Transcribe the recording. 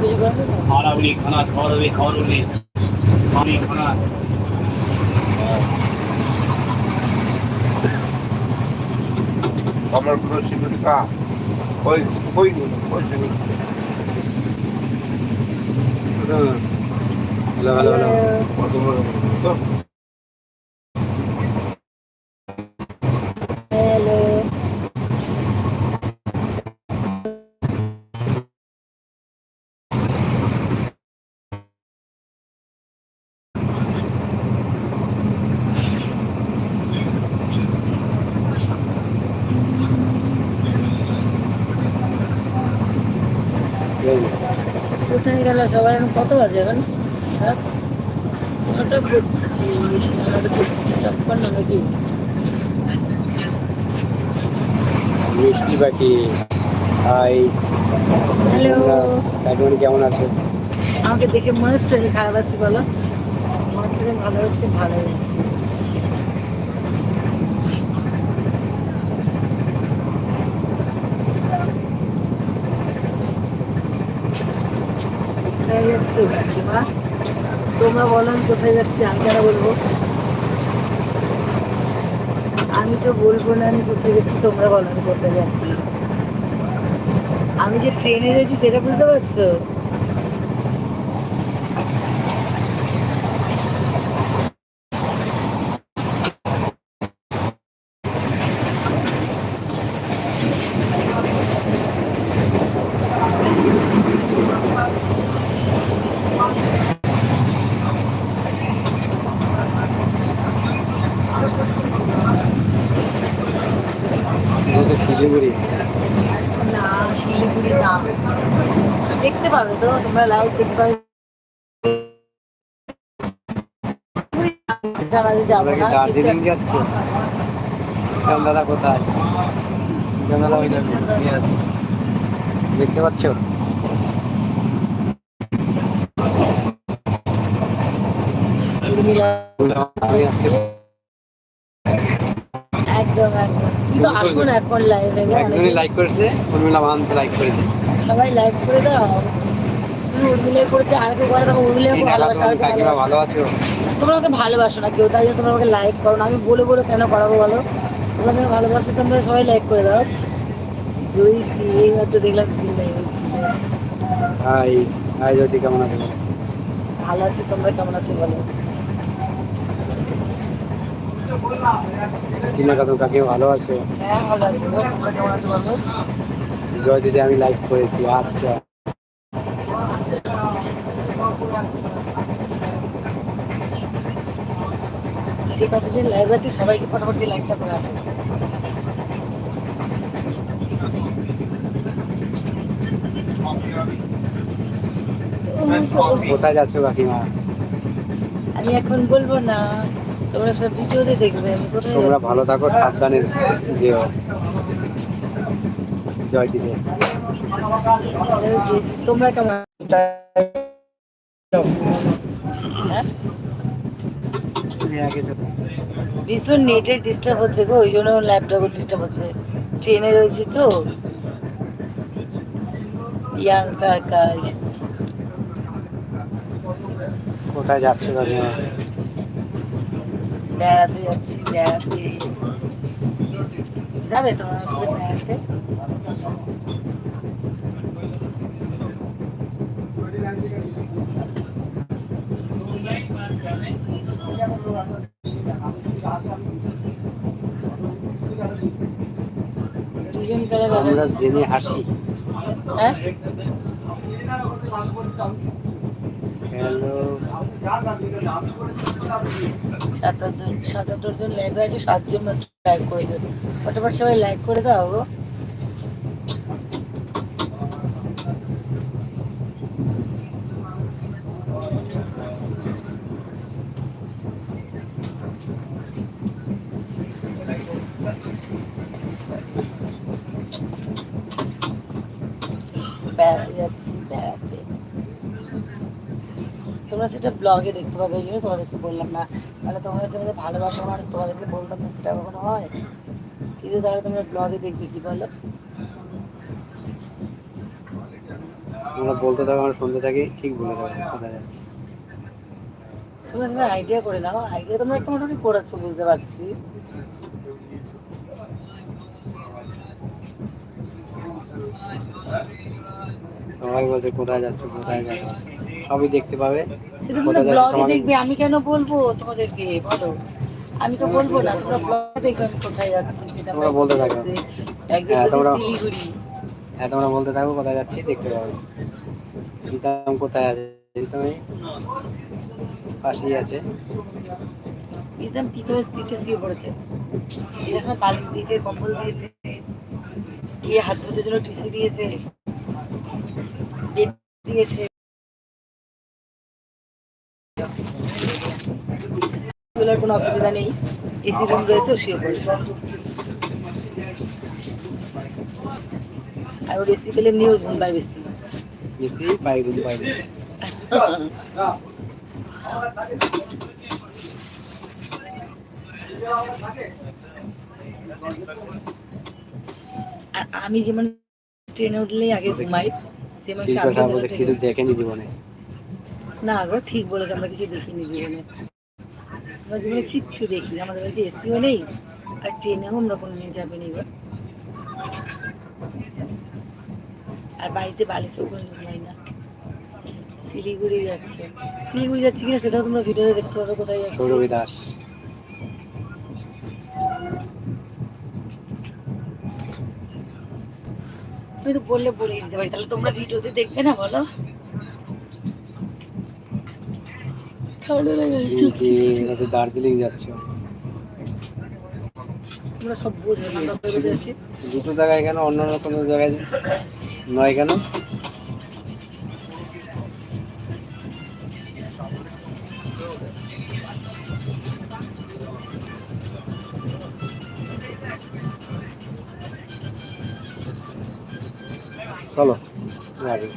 কিছু করেন না? खाना भी नहीं खाना खाओ भी खाओ भी पानी खाना আমার কোনো সিকিউরিটি কা ওই ওই ওই সিকিউরিটি হ্যালো হ্যালো হ্যালো কত বড় গেল? সবাই এখন কত বাজে এখন? নটা চব্বিশ ছাপ্পান্ন নাকি? মিষ্টি পাখি। হাই। হ্যালো কাকিমণি কেমন আছো? আমাকে দেখে মনে হচ্ছে আমি খারাপ আছি বলো। মনে হচ্ছে ভালো হচ্ছে ভালো আছি কোথায় তোমরা বলো, আমি কোথায় যাচ্ছি, আমি কেন বলব? আমি তো বলব না, আমি কোথায় যাচ্ছি তোমরা বলো, আমি কোথায় যাচ্ছি। আমি যে ট্রেনে যাচ্ছি সেটা বুঝতে পারছ এটা তো শিলিগুড়ি না শিলিগুড়ি না দেখতে লাইভ দেখতে পাবে জানাতে যাব না দার্জিলিং যাচ্ছ দাদা কোথায় দাদা ওই আছে। দেখতে পাচ্ছ একদম একদম কিন্তু আসুন এখন লাইভে একজনই লাইক করেছে উর্মিলা মাহান্ত লাইক করেছে সবাই লাইভ করে দাও করেছে আর কেউ করে ভালোবাসা। ভালো আছো? তোমরা ওকে ভালোবাসো না কেউ তাই জন্য তোমরা ওকে লাইক করো না। আমি বলে বলে কেন করাবো বলো? তোমরা ভালোবাসো তোমরা সবাই লাইক করে দাও। জয়ী কি এই মাত্র দেখলাম হাই হাই জ্যোতি কেমন আছো ভালো আছি তোমরা কেমন আছো বলো? কাকু ভালো আছো? হ্যাঁ ভালো আছি। তোমরা কেমন আছো বলো? জয় দিদি আমি লাইক করেছি আচ্ছা। যে কতজন লাইভ আছে সবাইকে ফটাফট দিয়ে লাইকটা করে আসে কোথায় যাচ্ছ কাকিমা? আমি এখন বলব না তোমরা সব ভিডিওতে দেখবে আমি কোথায় তোমরা ভালো থাকো সাবধানে যেও। জয় দিদি। তোমরা কেমন? ভীষণ নেটের ডিস্টার্ব হচ্ছে গো ওই জন্য ল্যাপটপের ডিস্টার্ব হচ্ছে। ট্রেনে রয়েছি তো। আকাশ কোথায় যাচ্ছ কাকিমা বেড়াতে যাচ্ছি বেড়াতে। যাবে তোমার সাথে বেড়াতে দুজন করে আমরা জেনে হাসি। হ্যাঁ? সাতাত্তর সাতাত্তর জন লাইভ আছে সাতজন মাত্র লাইক করেছে ফটাফট সবাই লাইক করে দাও বেড়াতে যাচ্ছি বেড়াতে তোমরা সেটা ব্লগে দেখতে পাবে, এই জন্য তোমাদেরকে বললাম না। তাহলে তোমরা হচ্ছে আমাদের ভালোবাসার মানুষ তোমাদেরকে বলতাম না, সেটা কখনো হয়? কিন্তু তাহলে তোমরা ব্লগে দেখবে কি বলো? আমরা বলতে থাকো আমরা শুনতে থাকি ঠিক বলে দেবো কোথায় যাচ্ছি? তোমরা তুমি আইডিয়া করে নাও আইডিয়া তোমরা একটু মোটামুটি করেছ বুঝতে পারছি। সবাই বলছে কোথায় যাচ্ছ কোথায় যাচ্ছ? সবই দেখতে পাবে। সেটা তোমরা ব্লগে দেখবে আমি কেন বলব? তোমাদেরকে বলো। আমি তো বলব না তোমরা ব্লগে দেখবে আমি কোথায় যাচ্ছি তোমরা বলতে থাকো। একদিন হ্যাঁ, তোমরা- শিলিগুড়ি। হ্যাঁ তোমরা বলতে থাকো, কোথায় যাচ্ছি, দেখতে পাবে। প্রীতম কোথায় আছে? প্রীতম পাশেই আছে। একদম পিতলের সিটে শুয়ে পড়েছে? এরকম বালিশ দিয়েছে, কম্বল দিয়েছে কে হাত ধুতে জন্য টিস্যু দিয়েছে দিয়েছে। কোনো অসুবিধা নেই এসি রুম রয়েছে, শুয়ে পড়েছে। এমনিও ঘুম পায় বেশি। বেশি পাই ঘুম আর আমি যেমন ট্রেনে উঠলেই আগে ঘুমাই সেমন কিছু দেখেনি জীবনে। না গো ঠিক বলেছে আমরা কিছু দেখিনি জীবনে। আমরা জীবনে কিচ্ছু দেখিনি আমাদের বাড়িতে এসিও নেই আর ট্রেনেও আমরা কোনো নিয়ে যাবে নি গো। আর বাড়িতে বালিশও কোনো ঘুমাই না। শিলিগুড়ি যাচ্ছে। শিলিগুড়ি যাচ্ছে কিনা সেটাও তোমরা ভিডিওতে দেখতে পাবে কোথায় যাচ্ছে। সৌরভী দাস। আমি তো বললে বলে দিতে পারি তাহলে তোমরা ভিডিওতে দেখবে না বলো। তুমি দার্জিলিং যাচ্ছ? তোমরা সব বোঝো আমরা দুটো জায়গায় কেন অন্য অন্য কোনো জায়গায় নয় কেন? চলো আগে